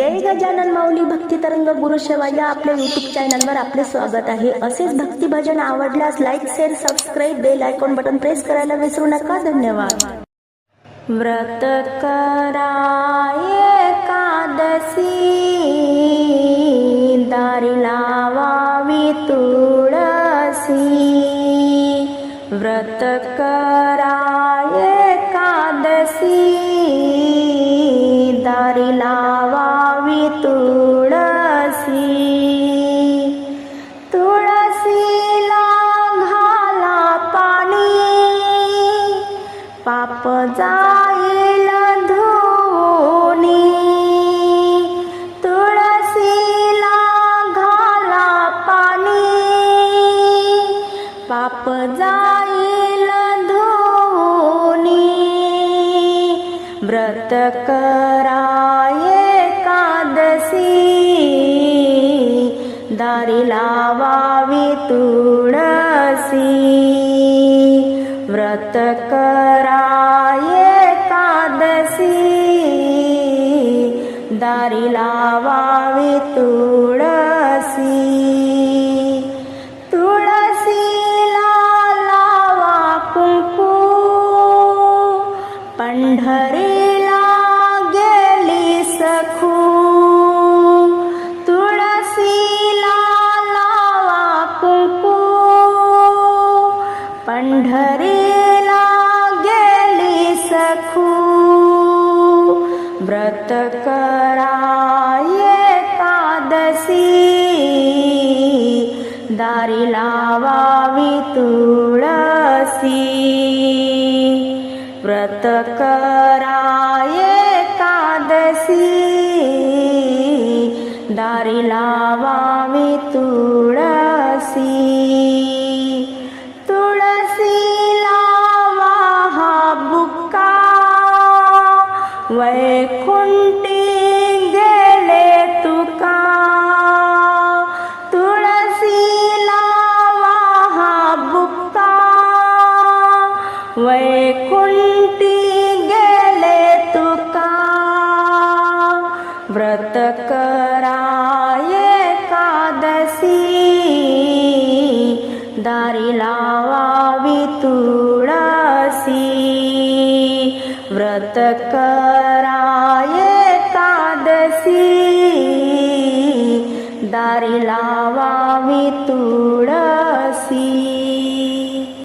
जय गजानन माऊली भक्ती तरंग गुरुसेवा या आपल्या युट्यूब चॅनलवर आपले स्वागत आहे. असेच भक्ती भजन आवडल्यास like share subscribe bell icon button press करायला विसरू नका. धन्यवाद. व्रत कराय एकादशी दारी लावावी तुळसी व्रत कराय एकादशी पाप जाईल धुनी तुळसीला घाला पाणी। पाप जाईल धुनी व्रत कराय एकादशी। दारी लावावी तू। लावावी तुळसी तुळसीला लावा कुंकू. पंढरीला गेली सखू. तुळसीला लावा कुंकू. पंढरीला गेली सखू. व्रत करा. दारी लावावी तुळसी व्रत कराय कादसी दारी लावावी तुळसी तुळसी लावा हा बुक्का. वैकुंठी वैकुण्ठी गेले तुका व्रत करा एकादशी दारिला वा वि व्रत कराये तादशी दारिला वा वि